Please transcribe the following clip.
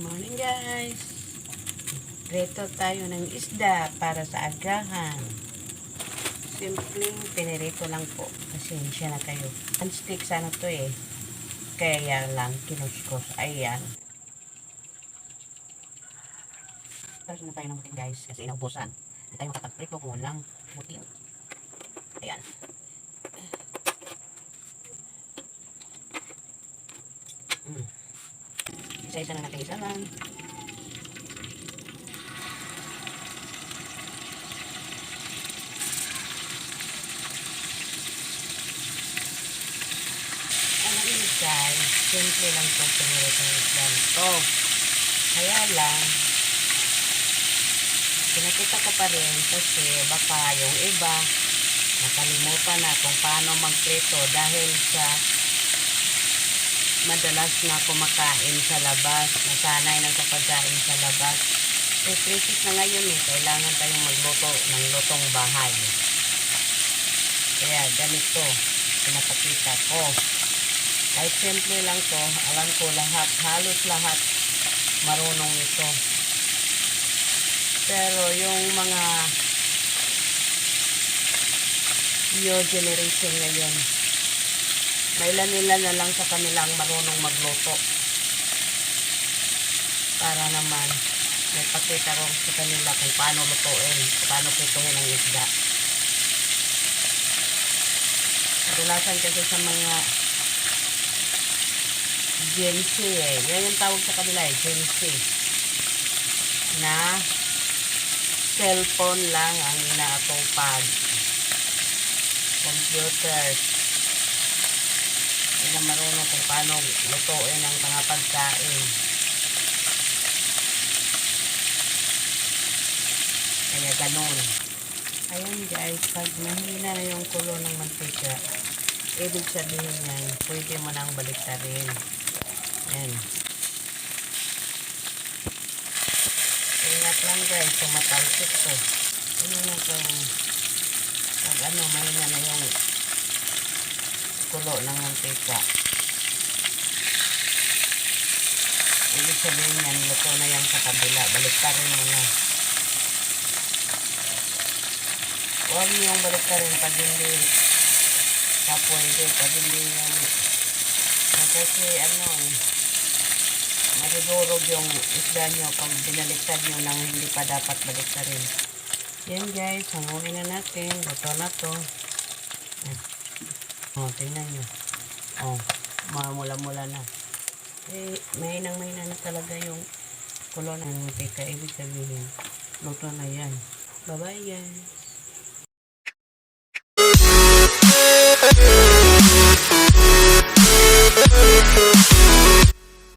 Morning guys! Reto tayo ng isda para sa agahan. Simpleng pinirito lang po. Pasensya na kayo. Unstick sana to eh. Kaya lang kinuskos. Ayan. Tapos na tayo ng guys. Kasi inaubusan. Hindi tayo makapagprito kung walang butin. Ayan. Isa-isa na natin isa lang. Ano yun guys, simple lang po pinirito ng islam to. Kaya lang, pinakita ko pa rin kasi baka yung iba nakalimutan na kung paano magprito dahil sa madalas na kumakain sa labas, nasanay na sa pagkain sa labas. Eh, crisis na ngayon eh, kailangan tayong magluto ng lutong bahay. Kaya ganito, pinapakita ko. Kahit simple lang to, alam ko lahat, halos lahat marunong ito. Pero yung mga your generation ngayon, mailan-ilan na lang sa kanilang marunong magluto. Para naman, may pakita ko sa kanila kung paano lutuin, paano pituhin ang isda. Kadalasan kasi sa mga Gen eh. Yan yung tawag sa kanila eh, Gen. Na cellphone lang ang inaatupag. Computers. Na marunong kung paano lutuin ang mga pagkain. Kaya ganun. Ayan guys, pag mahina na yung kulo ng mantika, ibig sabihin yan, pwede mo nang baliktarin. Ayan. Ingat lang guys, tumatalsik to. Ano na kung pag ano, mahina na yung kulo ng mantika. Ibig sabihin yan, luto na yan sa kabila. Baliktarin mo na. Huwag niyong baliktarin pag hindi ka pwede. Pag hindi yung kasi ano madudurog yung isda nyo pag binaliktad nyo nang hindi pa dapat baliktarin. Yan guys, hanguin na natin. Luto na to. Oh, tingnan nyo. Oh, mamula-mula na. Eh, mahinang mahina na talaga yung kulo ng mantika. Ibig sabihin, luto na yan. Bye-bye guys.